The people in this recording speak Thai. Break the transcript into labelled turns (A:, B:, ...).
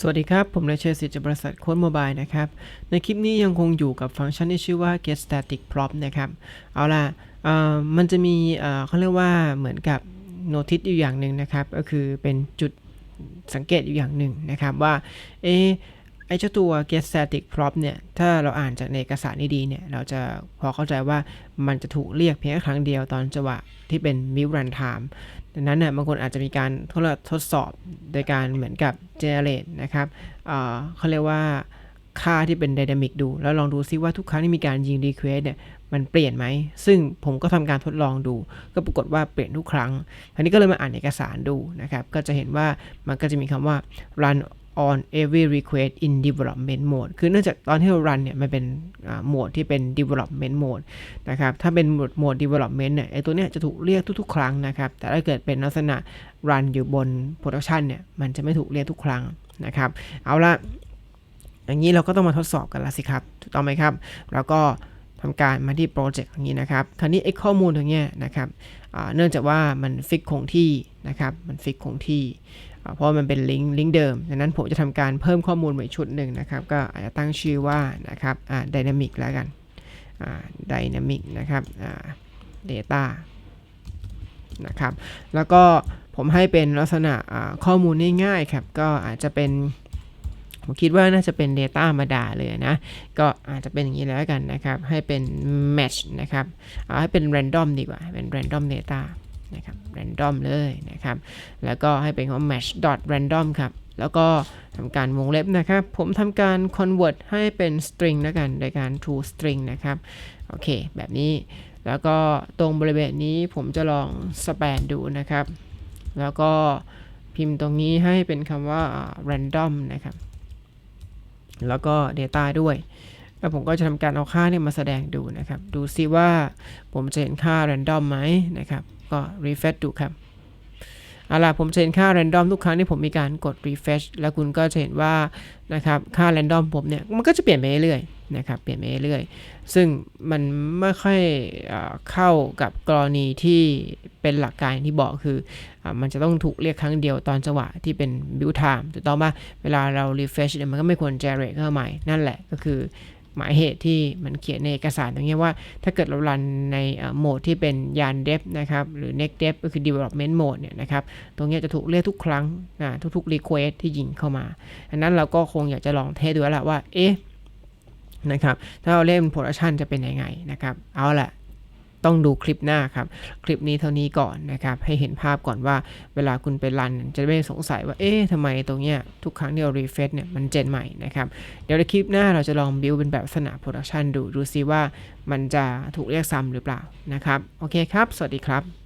A: สวัสดีครับ ผมนายเชษสิทธิ์จากบริษัทโค้ดโมบายนะครับ ในคลิปนี้ยังคงอยู่กับฟังก์ชันที่ชื่อว่า get static prop นะครับ เอาล่ะมันจะมีเขาเรียกว่าเหมือนกับโนทิดอยู่อย่างหนึ่งนะครับ ก็คือเป็นจุดสังเกตอยู่อย่างหนึ่งนะครับว่า เอ ไอ้เจ้าตัว get static prop เนี่ย ถ้าเราอ่านจากในเอกสารดีๆเนี่ย เราจะพอเข้าใจว่ามันจะถูกเรียกเพียงแค่ครั้งเดียวตอนจังหวะที่เป็น mute runtime ดังนั้นเนี่ยบางคนอาจจะมีการทดทดสอบโดยการเหมือนกับ generate นะครับเเขาเรียกว่าค่าที่เป็น dynamic ดู แล้วลองดูซิว่าทุกครั้งที่มีการยิง request เนี่ยมันเปลี่ยนไหม ซึ่งผมก็ทำการทดลองดู ก็ปรากฏว่าเปลี่ยนทุกครั้งทีนี้ก็เลยมาอ่านเอกสารดูนะครับ ก็จะเห็นว่ามันก็จะมีคำว่า run on every request in development mode คือเนื่องจากตอนที่เรา run เนี่ยมันเป็นโหมดที่เป็น development mode นะครับ ถ้าเป็นโหมดโหมด development เนี่ยไอตัวเนี้ยจะถูกเรียกทุกๆ ครั้งนะครับ แต่ถ้าเกิดเป็นลักษณะ run อยู่บน production เนี่ยมันจะไม่ถูกเรียกทุกครั้งนะครับ เอาละอย่างนี้เราก็ต้องมาทดสอบกันละสิครับ ถูกต้องไหมครับ แล้วก็ทำการมาที่โปรเจกต์อย่างนี้นะครับ คราวนี้ไอ้ข้อมูลตรงเนี้ยนะครับ เนื่องจากว่ามันฟิกคงที่นะครับ มันฟิกคงที่ เพราะมันเป็นลิงก์ลิงก์เดิม ดังนั้นผมจะทำการเพิ่มข้อมูลใหม่ชุดหนึ่งนะครับ ก็อาจจะตั้งชื่อว่านะครับอ่า dynamic แล้วกันอ่า dynamic นะครับอ่า data นะครับ แล้วก็ผมให้เป็นลักษณะอ่าข้อมูลง่ายๆครับ ก็อาจจะเป็น ผมคิดว่าน่าจะเป็น Data ธรรมดาเลยนะ ก็อาจจะเป็นอย่างนี้แล้วกันนะครับ ให้เป็น match นะครับเอาให้เป็น random ดีกว่า เป็น random data นะครับ random เลยนะครับ แล้วก็ให้เป็นของ match dot random ครับ แล้วก็ทำการวงเล็บนะครับ ผมทำการ convert ให้เป็น string แล้วกัน โดยการ to string นะครับ โอเค แบบนี้ แล้วก็ตรงบริเวณนี้ผมจะลอง span ดูนะครับ แล้วก็พิมพ์ตรงนี้ให้เป็นคำว่า random นะครับ แล้วก็ Data ด้วย แล้วผมก็จะทำการเอาค่าเนี่ยมาแสดงดูนะครับ ดูซิว่าผมจะเห็นค่า random ไหมนะครับ ก็ refresh ดูครับเอาล่ะผมจะเห็นค่า random ทุกครั้งที่ผมมีการกด refresh แล้วคุณก็จะเห็นว่านะครับค่า random ผมเนี่ยมันก็จะเปลี่ยนไปเรื่อยๆ นะครับเปลี่ยนไปเรื่อยๆซึ่งมันไม่ค่อยเข้ากับกรณีที่เป็นหลักการที่บอกคืออมันจะต้องถูกเรียกครั้งเดียวตอนจังหวะที่เป็น build time ถูกต้องปะเวลาเรา refresh เนี่ยมันก็ไม่ควร generate เข้าใหม่ นั่นแหละก็คือหมายเหตุที่มันเขียนในเอกสารตรงนี้ว่า ถ้าเกิดเรารันในโหมดที่เป็นยาน dev นะครับหรือ next dev ก็คือ development mode เนี่ยนะครับตรงนี้จะถูกเรียกทุกครั้งทุกๆ request ที่ยิงเข้ามาอันนั้นเราก็คงอยากจะลองเทสดูแล้วล่ะว่าเอ๊ะ นะครับ ถ้าเราเล่น production จะเป็นยังไงนะครับ เอาละต้องดูคลิปหน้าครับ คลิปนี้เท่านี้ก่อนนะครับ ให้เห็นภาพก่อนว่าเวลาคุณไปรันจะไม่สงสัยว่า เอ๊ะทำไมตรงเนี้ยทุกครั้งที่เรา refresh เนี่ยมันเจนใหม่นะครับ เดี๋ยวในคลิปหน้าเราจะลอง build เป็นแบบลักษณะ production ดู ดูซิว่ามันจะถูกเรียกซ้ำหรือเปล่านะครับ โอเคครับ สวัสดีครับ